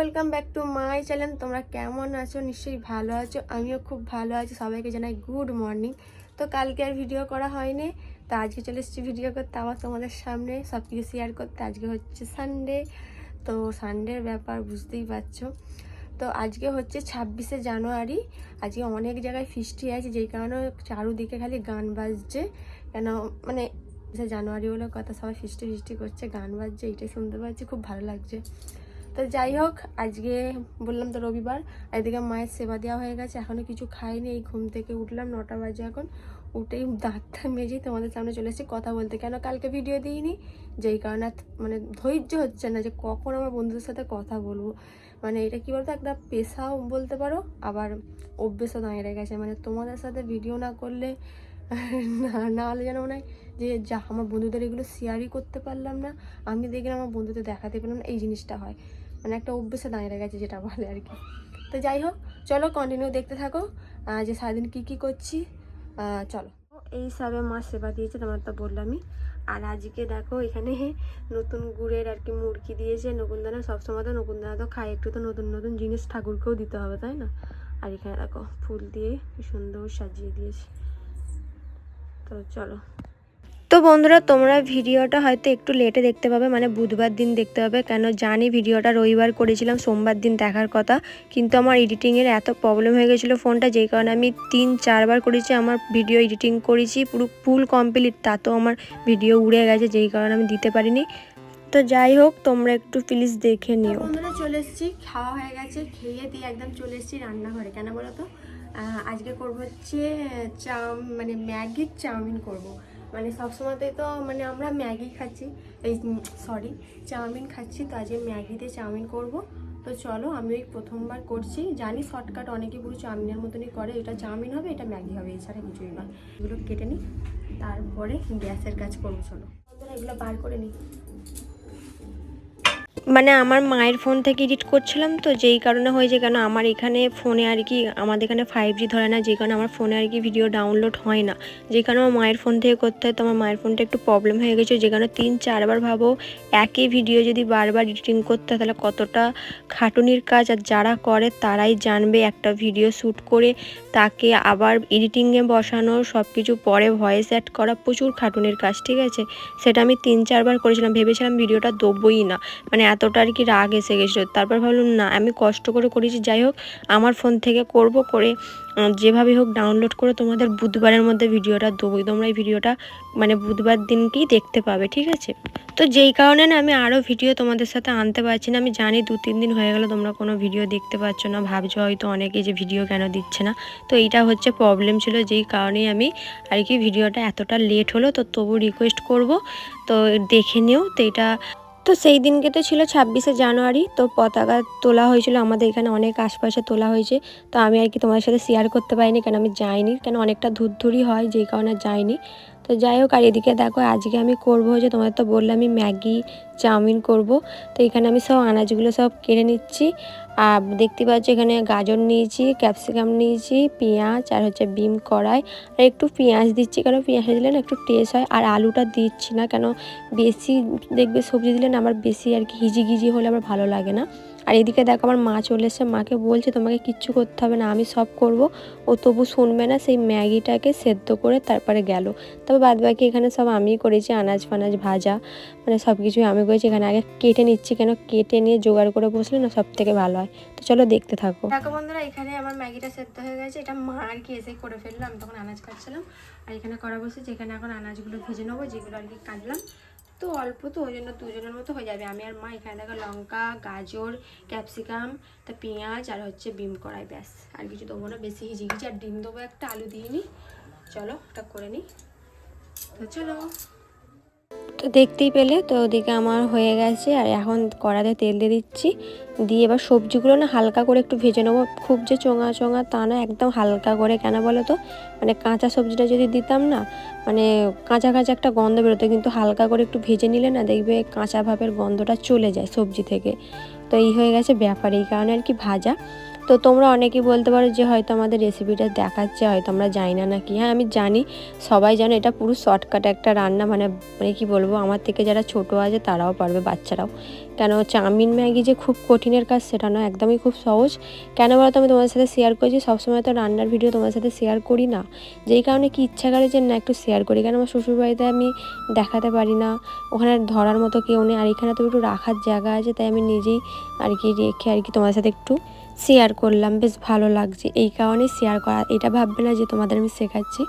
Welcome back to my channel তোমরা কেমন আছো? নিশ্চয়ই ভালো আছো। আমিও খুব ভালো আছি। সবাইকে জানাই গুড মর্নিং তো কালকে আর ভিডিও করা হয়নি, তো আজকে চলে এসেছি ভিডিও করতে। আবার তোমাদের সামনে সব কিছু শেয়ার করতে। আজকে হচ্ছে সানডে তো সানডের ব্যাপার বুঝতেই পারছ। তো আজকে হচ্ছে ছাব্বিশে জানুয়ারি। আজকে অনেক জায়গায় ফিস্টি আছে, যেই কারণে চারুদিকে খালি গান বাজছে। কেন মানে সে জানুয়ারি হলো কথা, সবাই ফিস্টি ফিস্টি করছে, গান বাজছে, এইটাই শুনতে পাচ্ছি। খুব ভালো লাগছে। তো যাই হোক, আজকে বললাম তো রবিবার এদিকে মায়ের সেবা দেওয়া হয়ে গেছে এখনও কিছু খাইনি, এই ঘুম থেকে উঠলাম, নটা বাজে এখন, উঠেই দাঁতটা মেজেই তোমাদের সামনে চলে এসেছি, কথা বলতে। কেন কালকে ভিডিও দিইনি? যেই কারণে মানে ধৈর্য হচ্ছে না যে কখন আমার বন্ধুদের সাথে কথা বলব। মানে এটা কী বলতো, একটা পেশাও বলতে পারো, আবার অভ্যেসও দাঁড়িয়ে গেছে। মানে তোমাদের সাথে ভিডিও না করলে, না না হলে যেন মনে হয় যে যা, আমার বন্ধুদের এগুলো শেয়ারই করতে পারলাম না। আমি দেখলাম আমার বন্ধুদের দেখাতে পারলাম না, এই জিনিসটা হয়। মানে একটা অভ্যেসে দাঁড়িয়ে গেছে, যেটা বলে আর কি। তো যাই হোক, চলো কন্টিনিউ দেখতে থাকো। যে সারাদিন কী কী করছি চলো। এই সবে মা সেবা দিয়েছে, তোমার তো বললামই। আর আজকে দেখো, এখানে নতুন গুড়ের আর কি মুরগি দিয়েছে। নকুনদানা সবসময় তো নকুনদানা তো খায়, একটু তো নতুন নতুন জিনিস ঠাকুরকেও দিতে হবে, তাই না? আর এখানে দেখো, ফুল দিয়ে সুন্দর সাজিয়ে দিয়েছে। তো চলো। তো বন্ধুরা তোমরা ভিডিওটা হয়তো একটু লেটে দেখতে পাবে মানে বুধবার দিন দেখতে পাবে। কেন জানি ভিডিওটা রবিবার করেছিলাম সোমবার দিন দেখার কথা। কিন্তু আমার এডিটিংয়ের এত প্রবলেম হয়ে গেছিল ফোনটা যেই কারণে আমি তিন চারবার করেছি আমার ভিডিও এডিটিং করেছি পুরো ফুল কমপ্লিট তাতেও আমার ভিডিও উড়ে গেছে যেই কারণে আমি দিতে পারিনি। তো যাই হোক তোমরা একটু প্লিজ দেখে নিও। বন্ধুরা চলে এসেছি খাওয়া হয়ে গেছে খেয়ে দিয়ে একদম চলে এসেছি রান্নাঘরে। কেন বলো তো? আজকে করব হচ্ছে চাম মানে ম্যাগির চাউমিন করব। মানে সবসময়তেই তো মানে আমরা ম্যাগি খাচ্ছি। এই সরি চাউমিন খাচ্ছি, তো আজকে ম্যাগিতে চাউমিন করব। তো চলো, আমি ওই প্রথমবার করছি। জানি শর্টকাট অনেকে পুরো চাউমিনের মতনই করে, এটা চাউমিন হবে, এটা ম্যাগি হবে, এছাড়া কিছুই নয়। এগুলো কেটে নিই, তারপরে গ্যাসের কাজ করব, চলো। এগুলো বার করে নিই। মানে আমার মায়ের ফোন থেকে এডিট করছিলাম তো, যেই কারণে হয়েছে কেন আমার এখানে ফোনে আর কি, আমাদের এখানে ফাইভ জি ধরে না যে কারণে আমার ফোনে আর কি ভিডিও ডাউনলোড হয় না। যে কারণে আমার মায়ের ফোন থেকে করতে হয়, তো আমার মায়ের ফোনটা একটু প্রবলেম হয়ে গেছে, যে কারণে তিন চারবার ভাবো, একই ভিডিও যদি বারবার এডিটিং করতে হয়, তাহলে কতটা খাটুনির কাজ, আর যারা করে তারাই জানবে একটা ভিডিও শ্যুট করে তাকে আবার এডিটিংয়ে বসানো সব কিছু পরে ভয়েস অ্যাড করা, প্রচুর খাটুনির কাজ, ঠিক আছে? সেটা আমি তিন চারবার করেছিলাম, ভেবেছিলাম ভিডিওটা দেবই না। মানে এতটা আর কি রাগ এসে গেছিল। তারপর ভাবলাম, না, আমি কষ্ট করে করেছি, যাই হোক, আমার ফোন থেকে করব করে যেভাবে হোক ডাউনলোড করে তোমাদের বুধবারের মধ্যে ভিডিওটা দেবোই। তোমরা এই ভিডিওটা মানে বুধবার দিনকেই দেখতে পাবে, ঠিক আছে? তো যেই কারণে না, আমি আরও ভিডিও তোমাদের সাথে আনতে পারছি না। আমি জানি দু, তিন দিন হয়ে গেল, তোমরা কোনো ভিডিও দেখতে পাচ্ছ না। ভাবছ হয়তো অনেকে যে ভিডিও কেন দিচ্ছে না। তো এইটা হচ্ছে প্রবলেম ছিল, যেই কারণেই আমি আর কি ভিডিওটা এতটা লেট হলো। তো তবু রিকোয়েস্ট করব, তো দেখে নিও। তো এটা তো সেই দিনকে তো ছিল ছাব্বিশে জানুয়ারি, তো পতাকা তোলা হয়েছিল, আমাদের এখানে অনেক আশপাশে তোলা হয়েছে। তো আমি আর কি তোমার সাথে শেয়ার করতে পারিনি, কেন আমি যাইনি, কেন অনেকটা ধুরধুরি হয়, যেই কারণে যাইনি। তো যাই হোক, আর এদিকে দেখো, আজকে আমি করব যে তোমাদের তো বললাম আমি ম্যাগি চাউমিন করব। তো এখানে আমি সব আনাজগুলো সব কেটে নিচ্ছি। আর দেখতে পাচ্ছি এখানে গাজর নিয়েছি, ক্যাপসিকাম নিয়েছি, পেঁয়াজ আর হচ্ছে বিম কড়াই। আর একটু পেঁয়াজ দিচ্ছি কেন পেঁয়াজ দিলে না একটু টেস্ট হয়। আর আলুটা দিচ্ছি না, কেন বেশি দেখবে সবজি দিলে না আমার বেশি আর কি হিজি গিজি হলে আমার ভালো লাগে না। আর এদিকে দেখো আমার মা চলে এসছে, মাকে বলছে তোমাকে কিচ্ছু করতে হবে না, আমি সব করব। ও তবু শুনবে না, সেই ম্যাগিটাকে সেদ্ধ করে তারপরে গেল। তবে বাদ বাকি এখানে সব আমিই করেছি, আনাজ ফানাজ ভাজা মানে সব কিছুই আমি করেছি এখানে আগে কেটে নিচ্ছি কেন? কেটে নিয়ে জোগাড় করে বসলে না সব থেকে ভালো হয়। তো চলো দেখতে থাকো। দেখো বন্ধুরা, এখানে আমার ম্যাগিটা সেদ্ধ হয়ে গেছে। এটা মা আর কি এসে করে ফেললাম তখন আনাজ কাটছিলাম। আর এখানে করা বসে যেখানে এখন আনাজগুলো ভেজে নেব, যেগুলো আর কি কাটলাম। তো অল্প তো, ওই জন্য দুজনের মতো হয়ে যাবে। আমি আর মা এখানে দেখো লঙ্কা, গাজর, ক্যাপসিকাম, তা পেঁয়াজ আর হচ্ছে বিম কড়াই, ব্যাস। আর কিছু দেবো না, বেশি হিজি হিজি। আর ডিম দেবো একটা, আলু দিয়ে নিই চলো, ওটা করে নিই তো চলো। তো দেখতেই পেলে, তো ওদিকে আমার হয়ে গেছে। আর এখন কড়াতে তেল দিয়ে দিচ্ছি। দিয়ে এবার সবজিগুলো না হালকা করে একটু ভেজে নেব। খুব যে চোঙা চোঙা তা না, একদম হালকা করে। কেন বলো তো? মানে কাঁচা সবজিটা যদি দিতাম না মানে কাঁচা কাঁচা একটা গন্ধ বেরোতো। কিন্তু হালকা করে একটু ভেজে নিলে না দেখবে কাঁচা ভাবের গন্ধটা চলে যায় সবজি থেকে। তো এই হয়ে গেছে ব্যাপার। এই কারণে আর কি ভাজা। তো তোমরা অনেকেই বলতে পারো যে হয়তো আমাদের রেসিপিটা দেখাচ্ছে, হয়তো আমরা জানি না নাকি। হ্যাঁ আমি জানি, সবাই জানো এটা পুরো শর্টকাট একটা রান্না। মানে মানে কি বলব, আমার থেকে যারা ছোট আছে তারাও পারবে, বাচ্চারাও। কেন চাউমিন ম্যাগি যে খুব কঠিনের কাজ, সেটা না একদমই খুব সহজ। কেন বলো তো, আমি তোমাদের সাথে শেয়ার করছি, সবসময় তো রান্নার ভিডিও তোমার সাথে শেয়ার করি না। যেই কারণে কি ইচ্ছা করে যে না, একটু শেয়ার করি। কেন আমার শ্বশুরবাড়িতে আমি দেখাতে পারি না, ওখানে ধরার মতো কেউ নেই। আর এখানে তো একটু রাখার জায়গা আছে, তাই আমি নিজেই আর কি রেখে আর কি তোমার সাথে একটু শেয়ার করলাম, বেশ ভালো লাগছে। এই কারণে শেয়ার করা, এটা ভাববে না যে তোমাদের আমি শেখাচ্ছি।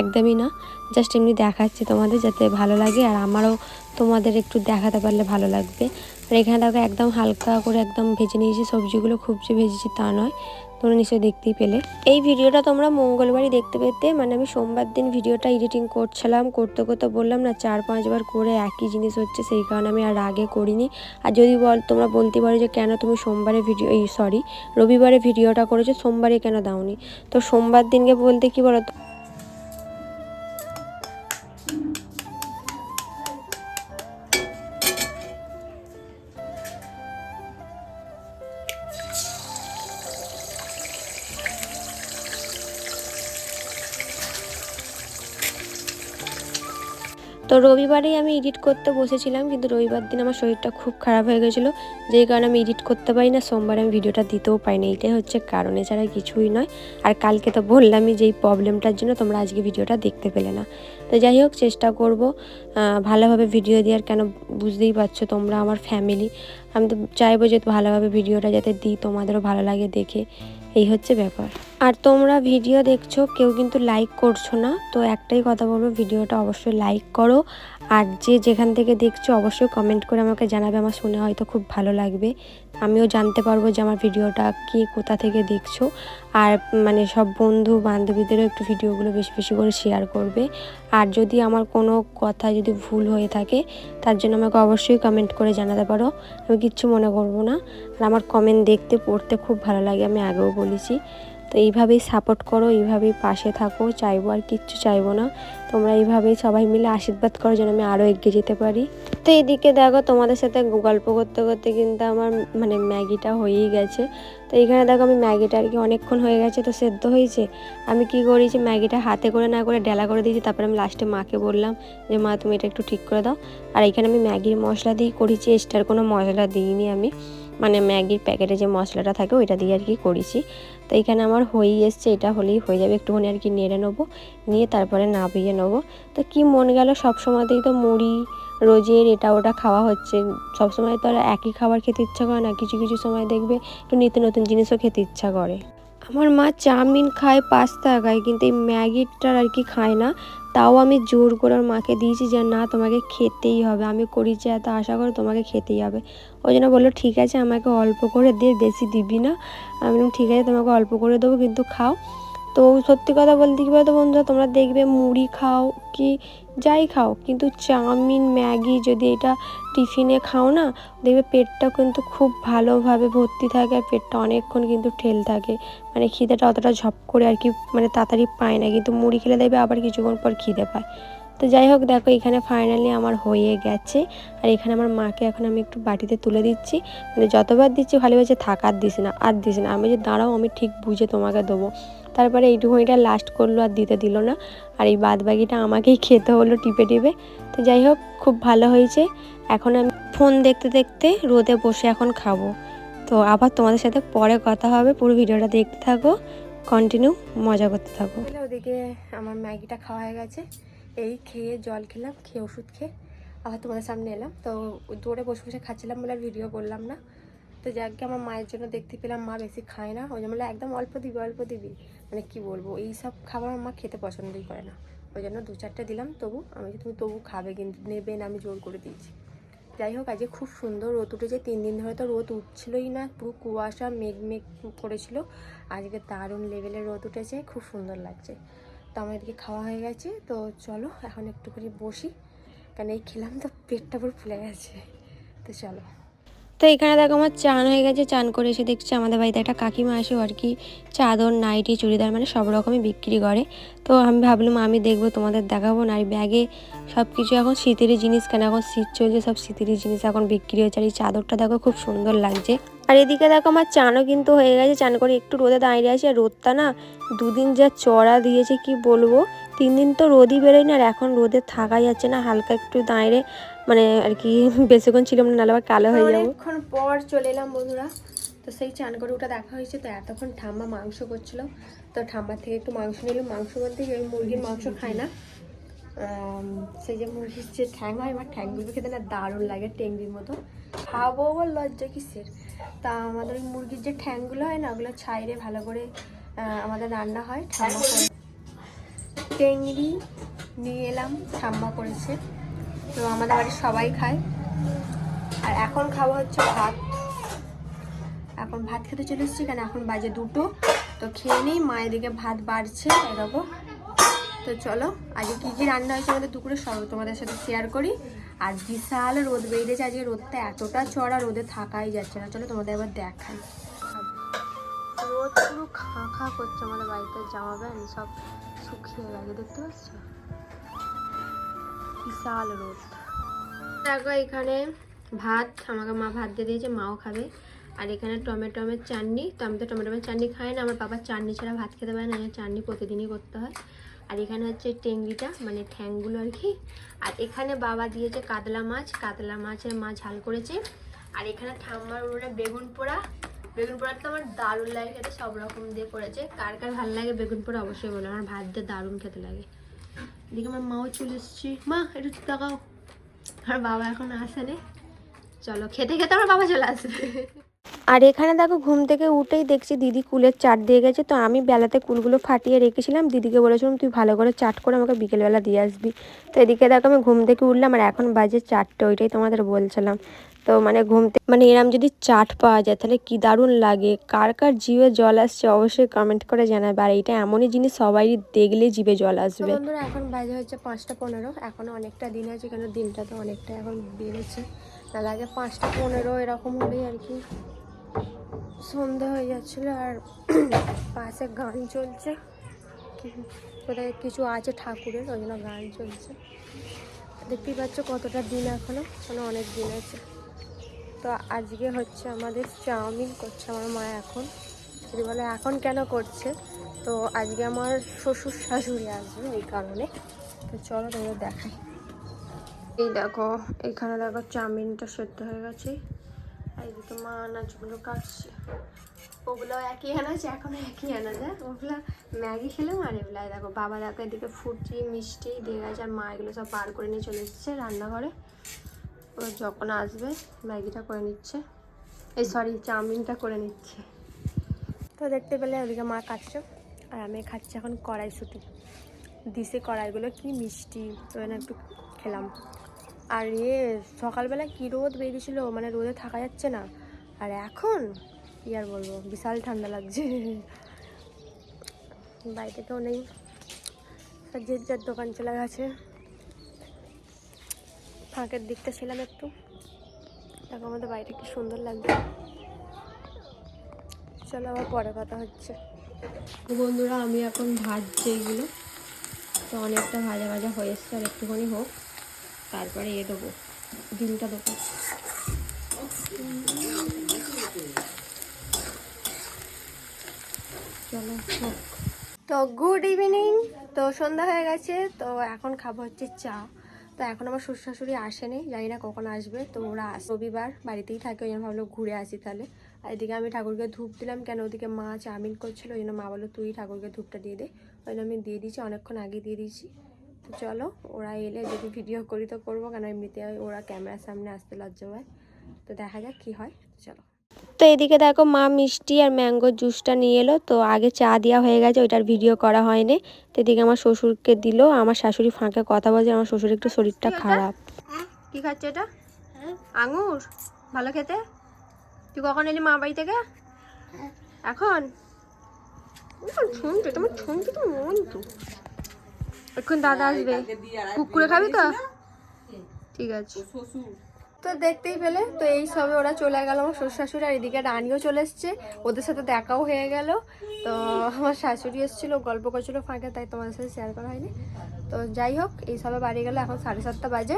একদমই না। জাস্ট এমনি দেখাচ্ছি তোমাদের যাতে ভালো লাগে আর আমারও তোমাদের একটু দেখাতে পারলে ভালো লাগবে। আর এখানে দেখো একদম হালকা করে একদম ভেজে নিয়েছি সবজিগুলো। খুব যে ভেজেছি তা নয়। তোমরা নিশ্চয়ই দেখতেই পেলে। এই ভিডিওটা তোমরা মঙ্গলবারই দেখতে পেতে। মানে আমি সোমবার দিন ভিডিওটা এডিটিং করছিলাম, করতে করতে বললাম না, চার পাঁচবার করে একই জিনিস হচ্ছে, সেই কারণে আমি আর আগে করিনি। আর যদি বল, তোমরা বলতে পারো যে কেন তুমি সোমবারে ভিডিও এই সরি রবিবারে ভিডিওটা করেছ, সোমবারে কেন দাওনি? তো সোমবার দিনকে বলতে কি বলো তো রবিবারেই আমি এডিট করতে বসেছিলাম, কিন্তু রবিবার দিন আমার শরীরটা খুব খারাপ হয়ে গেছিল। যেই কারণে আমি এডিট করতে পারি না, সোমবার আমি ভিডিওটা দিতেও পারি না। এইটাই হচ্ছে কারণ এছাড়া কিছুই নয়। আর কালকে তো বললামই যে এই প্রবলেমটার জন্য তোমরা আজকে ভিডিওটা দেখতে পেলে না। তো যাই হোক, চেষ্টা করব ভালোভাবে ভিডিও দেওয়ার। কেন বুঝতেই পারছ তোমরা আমার ফ্যামিলি আমি তো চাইব যে ভালোভাবে ভিডিওটা যাতে দিই, তোমাদেরও ভালো লাগে দেখে। এই হচ্ছে ব্যাপার। আর তোমরা ভিডিও দেখছ, কেউ কিন্তু লাইক করছ না, তো একটাই কথা বলব, ভিডিওটা অবশ্যই লাইক করো। আর যে যেখান থেকে দেখছ, অবশ্যই কমেন্ট করে আমাকে জানাবে, আমার শুনে হয়তো খুব ভালো লাগবে। আমিও জানতে পারব যে আমার ভিডিওটা কে কোথা থেকে দেখছ। আর মানে সব বন্ধু বান্ধবীদেরও একটু ভিডিওগুলো বেশি বেশি করে শেয়ার করবে। আর যদি আমার কোনো কথা যদি ভুল হয়ে থাকে, তার জন্য আমাকে অবশ্যই কমেন্ট করে জানাতে পারো। আমি কিচ্ছু মনে করব না। আর আমার কমেন্ট দেখতে, পড়তে খুব ভালো লাগে, আমি আগেও বলেছি। তো এইভাবেই সাপোর্ট করো, এইভাবেই পাশে থাকো, চাইব আর কিচ্ছু চাইব না। তোমরা এইভাবেই সবাই মিলে আশীর্বাদ করো যেন আমি আরও এগিয়ে যেতে পারি। তো এদিকে দেখো তোমাদের সাথে গল্প করতে করতে কিন্তু আমার মানে ম্যাগিটা হয়েই গেছে। তো এইখানে দেখো আমি ম্যাগিটা আর কি অনেকক্ষণ হয়ে গেছে, তো সেদ্ধ হয়েছে। আমি কি করেছি, ম্যাগিটা হাতে করে না করে ডেলা করে দিয়েছি, তারপরে আমি লাস্টে মাকে বললাম যে, মা, তুমি এটা একটু ঠিক করে দাও। আর এখানে আমি ম্যাগির মশলা দিয়েই করেছি এক্সট্রার কোনো মশলা দিইনি আমি। মানে ম্যাগির প্যাকেটে যে মশলাটা থাকে ওইটা দিয়ে আর কি করেছি। তো এখানে আমার হয়েই এসছে, এটা হলেই হয়ে যাবে। একটুখানি আর কি নেড়ে নেব, নিয়ে তারপরে নাবিয়ে নেব। তো কি মন গেল সব সময়তেই তো মুড়ি, রোজের এটা ওটা খাওয়া হচ্ছে। সব সময় তো আর একই খাবার খেতে ইচ্ছা করে না, কিছু কিছু সময় দেখবে একটু নিত্য নতুন জিনিসও খেতে ইচ্ছা করে। আমার মা চাউমিন খায়, পাস্তা খায়, কিন্তু এই ম্যাগিটার আর কি খায় না। তাও আমি জোর করে ওর মাকে দিয়েছি যে না, তোমাকে খেতেই হবে। আমি করেছি এত আশা করে তোমাকে খেতেই হবে। ওই জন্য বলল, ঠিক আছে, আমাকে অল্প করে দে, বেশি দিবি না। আমি ঠিক আছে, তোমাকে অল্প করে দেবো, কিন্তু খাও। তো সত্যি কথা বলতে কি বলতো বন্ধুরা, তোমরা দেখবে মুড়ি খাও কি যাই খাও, কিন্তু চাউমিন, ম্যাগি যদি এটা টিফিনে খাও না, দেখবে পেটটা কিন্তু খুব ভালোভাবে ভর্তি থাকে আর পেটটা অনেকক্ষণ কিন্তু ঠেল থাকে। মানে খিদেটা অতটা ঝপ করে আর কি মানে তাড়াতাড়ি পায় না, কিন্তু মুড়ি খেলে দেখবে আবার কিছুক্ষণ পর খিদে পায়। তো যাই হোক, দেখো এখানে ফাইনালি আমার হয়ে গেছে। আর এখানে আমার মাকে এখন আমি একটু বাটিতে তুলে দিচ্ছি। মানে যতবার দিচ্ছি ভালো হয়েছে থাক আর দিস না, আর দিস না। আমি যে দাঁড়াও, আমি ঠিক বুঝে তোমাকে দেবো। তারপরে এইটুকুনিটা লাস্ট করল আর দিতে দিল না। আর এই বাদ বাকিটা আমাকেই খেতে হলো টিপে টিপে। তো যাই হোক, খুব ভালো হয়েছে। এখন আমি ফোন দেখতে দেখতে রোদে বসে এখন খাব। তো আবার তোমাদের সাথে পরে কথা হবে। পুরো ভিডিওটা দেখতে থাকো কন্টিনিউ মজা করতে থাকো। ওদিকে আমার ম্যাগিটা খাওয়া হয়ে গেছে। এই খেয়ে জল খেলাম, খেয়ে ওষুধ খেয়ে আবার তোমাদের সামনে এলাম। তো দৌড়ে বসে বসে খাচ্ছিলাম বলে ভিডিও করলাম না। তো যাকে আমার মায়ের জন্য দেখতে পেলাম, মা বেশি খায় না। ওই জন্য একদম অল্প দিবি অল্প দিবি। মানে কি বলব, এই সব খাবার আমার খেতে পছন্দই করে না। ওই জন্য দু চারটে দিলাম, তবু আমি তুমি তবু খাবে কিন্তু, নেবে না, আমি জোর করে দিয়েছি। যাই হোক, আজকে খুব সুন্দর রোদ উঠেছে। তিন দিন ধরে তো রোদ উঠছিলই না, পুরো কুয়াশা, মেঘ মেঘ করেছিল। আজকে দারুণ লেভেলের রোদ উঠেছে, খুব সুন্দর লাগছে। তো আমার এদিকে খাওয়া হয়ে গেছে, তো চলো এখন একটুখানি বসি। কারণ এই খেলাম তো পেটটা পুরো ফুলে গেছে। তো চলো। তো এখানে দেখো আমার চান হয়ে গেছে, চান করে এসে দেখছি আমাদের বাড়িতে একটা কাকিমা আসে আর কি চাদর, নাইটি, চুড়িদার মানে সব রকমই বিক্রি করে। তো আমি ভাবলাম আমি দেখব, তোমাদের দেখাবো না, আর ব্যাগে সব কিছু এখন শীতেরই জিনিস কেন, এখন শীত চলছে, সব শীতেরই জিনিস এখন বিক্রি হচ্ছে, আর এই চাদরটা দেখো খুব সুন্দর লাগছে। আর এদিকে দেখো আমার চানও কিন্তু হয়ে গেছে, চান করে একটু রোদে দাঁড়িয়ে আছে রোদটা না দুদিন যা চড়া দিয়েছে, কি বলব? তিন দিন তো রোদই বেরোয় না আর এখন রোদে থাকা যাচ্ছে না, হালকা একটু দাঁড়িয়ে মানে আর কি বেশিক্ষণ ছিলাম না, নাহলে আবার কালো হয়ে যাব। অনেকক্ষণ পর চলে এলাম বন্ধুরা। তো সেই চান করে ওটা দেখা হয়েছে, তো এতক্ষণ ঠাম্মা মাংস করছিল। তো ঠাম্মার থেকে একটু মাংস নিলাম মাংস বলতে ওই মুরগির মাংস খায় না? সেই যে মুরগির যে ঠ্যাং হয়, আমার ঠ্যাংগুলো খেতে না দারুণ লাগে টেংরির মতো। খাব লজ্জা কিসের? তা আমাদের ওই মুরগির যে ঠ্যাংগুলো হয় না, ওগুলো ছাইরে ভালো করে আমাদের রান্না হয় করে টেংরি নিয়ে এলাম, ঠাম্মা করেছে। তো আমাদের বাড়ির সবাই খায়। আর এখন খাওয়া হচ্ছে ভাত। এখন ভাত খেতে চলে এসেছি কেন এখন বাজে দুটো। তো খেয়ে নিই মায়ের দিকে ভাত বাড়ছে এরকম তো চলো, আজকে কী কী রান্না হয়েছে আমাদের দুপুরে সব তোমাদের সাথে শেয়ার করি। আর বিশাল রোদ বেরিয়েছে, আজকে রোদটা এতটা চড়া রোদে থাকাই যাচ্ছে না। চলো তোমাদের এবার দেখাই। রোদ পুরো খাঁ খাঁ করছে আমাদের বাড়িতে, জামা প্যান্ট সব শুকিয়ে গেছে, দেখতে পাচ্ছ? বিশাল রোদ। দেখো এখানে ভাত, আমাকে মা ভাত দিয়ে দিয়েছে, মাও খাবে। আর এখানে টমেটোমের চাটনি, তো আমি তো টমেটোমের চাটনি খাই না, আমার বাবা চাটনি ছাড়া ভাত খেতে পারে না চাটনি প্রতিদিনই করতে হয়। আর এখানে হচ্ছে টেংরিটা মানে ঠ্যাংগুলো আর কি। আর এখানে বাবা দিয়েছে কাতলা মাছ, কাতলা মাছের মাছ ঝাল করেছে। আর এখানে ঠাম্মার উনুনে বেগুন পোড়া বেগুন পোড়াটা তো আমার দারুণ লাগে খেতে, সব রকম দিয়ে করেছে। কার কার ভালো লাগে বেগুন পোড়া অবশ্যই বলো, আমার ভাত দিয়ে দারুণ খেতে লাগে। এদিকে আমার মাও চলে এসেছি। মা, একটু তাকাও। আমার বাবা এখন আসেনি চলো, খেতে খেতে আমার বাবা চলে আসবে আর এখানে দেখো, ঘুম থেকে উঠেই দেখছি দিদি কুলের চাট দিয়ে গেছে। তো আমি বেলাতে কুলগুলো ফাটিয়ে রেখেছিলাম। দিদিকে বলেছিলাম, তুই ভালো করে চাট করে আমাকে বিকেলবেলা দিয়ে আসবি। তো এদিকে দেখো, আমি ঘুম থেকে উঠলাম আর এখন বাজে চারটে, ওইটাই তোমাদের বলছিলাম। তো মানে ঘুম থেকে মানে এরম যদি চাট পাওয়া যায় তাহলে কি দারুণ লাগে? কার কার জিভে জল আসছে অবশ্যই কমেন্ট করে জানাবে। আর এটা এমনই জিনিস সবাই দেখলে জিভে জল আসবে। বন্ধুরা এখন বাজে হচ্ছে পাঁচটা পনেরো। এখনও অনেকটা দিন আছে কেন দিনটা তো অনেকটা এখন বেড়েছে। তাহলে আগে পাঁচটা পনেরো এরকম হলেই আর কি সন্ধে হয়ে যাচ্ছিল আর পাশে গান চলছে। কোথায় কিছু আছে ঠাকুরের ওই জন্য গান চলছে। দেখতেই পাচ্ছ কতটা দিন এখনও এখনও অনেক দিন আছে তো আজকে হচ্ছে আমাদের চাউমিন করছে আমার মা এখন। যদি বলে, এখন কেন করছে? তো আজকে আমার শ্বশুর শাশুড়ি আসবে এই কারণে। তো চলো তোমাদের দেখাই। এই দেখো, এখানে দেখো চাউমিনটা সেদ্ধ হয়ে গেছে। আর এদিকে মা আনাজগুলো কাটছে। ওগুলো একই আনাজ, এখনও একই আনাজ হ্যাঁ? ওগুলো ম্যাগি খেলাম আর এগুলো দেখো বাবা দেখো এদিকে ফুটি মিষ্টি দিয়ে গেছে আর মা এগুলো সব বার করে নিয়ে চলে এসেছে রান্নাঘরে। ও যখন আসবে, ম্যাগিটা করে নিচ্ছে। এই সরি চাউমিনটা করে নিচ্ছে। তো দেখতে পেলে ওদিকে মা কাটছে আর আমি খাচ্ছি এখন কড়াই কড়াইশুটি। দিছে কড়াইগুলো কি মিষ্টি, তো একটু খেলাম। আর ইয়ে সকালবেলা কি রোদ বেরিয়েছিল মানে রোদে থাকা যাচ্ছে না। আর এখন কি আর বলব, বিশাল ঠান্ডা লাগছে। বাড়িতে কেউ নেই। যে যার দোকান চলে গেছে। ফাঁকের দিকটা ছিলাম একটু। দেখো আমাদের বাড়িটা কি সুন্দর লাগবে চলো আবার পরে কথা হচ্ছে। বন্ধুরা আমি এখন ভাজছি এগুলো। তো অনেকটা ভাজা ভাজা হয়ে এসছে আর একটুখানি হোক তারপরে এ দেবো ডিমটা দেবো। চলো হোক। তো গুড ইভিনিং তো সন্ধ্যা হয়ে গেছে তো এখন খাব হচ্ছে চা। তো এখন আমার শ্বশুর শাশুড়ি আসেনি, জানি না কখন আসবে, তো ওরা রবিবার বাড়িতেই থাকে, ওই জন্য ভাবলো ঘুরে আসি তাহলে। আর এদিকে আমি ঠাকুরকে ধূপ দিলাম কেন? ওদিকে মা চাউমিন করছিল, ওই জন্য মা বলল, তুই ঠাকুরকে ধূপটা দিয়ে দে। ওই জন্য আমি দিয়ে দিয়েছি, অনেকক্ষণ আগে দিয়ে দিয়েছি। তো চলো, ওরা এলে যদি ভিডিও করি তো করব, কেন এমনিতে ওরা ক্যামেরার সামনে আসতে লজ্জা হয় তো দেখা যাক কি হয় চলো। তো এদিকে দেখো মা মিষ্টি আর ম্যাঙ্গোর জুসটা নিয়ে এলো। তো আগে চা দেওয়া হয়ে গেছে ওইটার ভিডিও করা হয়নি। তো এদিকে আমার শ্বশুরকে দিল আমার শাশুড়ি ফাঁকে কথা বলছে আমার শ্বশুর একটু শরীরটা খারাপ। কি খাচ্ছে এটা? আঙুর? ভালো খেতে? তুই কখন এলি মা বাড়ি থেকে? এখন? শুনতে তোমার শুনতে তো মন তো এখন দাদা আসবে। কুকুরে খাবি তো? ঠিক আছে। তো দেখতেই পেলে, তো এই সবে ওরা চলে গেল আমার শ্বশুর শাশুড়ি আর এদিকে রানিও চলে এসছে। ওদের সাথে দেখাও হয়ে গেল। তো আমার শাশুড়ি এসেছিল গল্প করছিল ফাঁকে, তাই তোমাদের সাথে শেয়ার করা হয়নি। তো যাই হোক, এই সবে বাড়ি গেল, এখন সাড়ে সাতটা বাজে।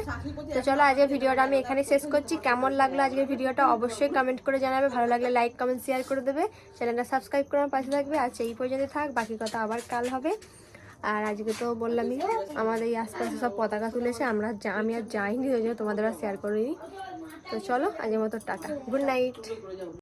তো চলো, আজকের ভিডিওটা আমি এখানে শেষ করছি। কেমন লাগল আজকের ভিডিওটা অবশ্যই কমেন্ট করে জানাবে। ভালো লাগলে লাইক কমেন্ট শেয়ার করে দেবে। চ্যানেলটা সাবস্ক্রাইব করে আমার পাশে থাকবে। আচ্ছা এই পর্যন্ত থাক, বাকি কথা আবার কাল হবে। আর আজকে তো বললামই আমাদের এই আশপাশে সব পতাকা তুলেছে, আমরা আমি আর যাইনি ওই জন্য তোমাদের আর শেয়ার করিনি। তো চলো, আজকের মতো টাটা। Good night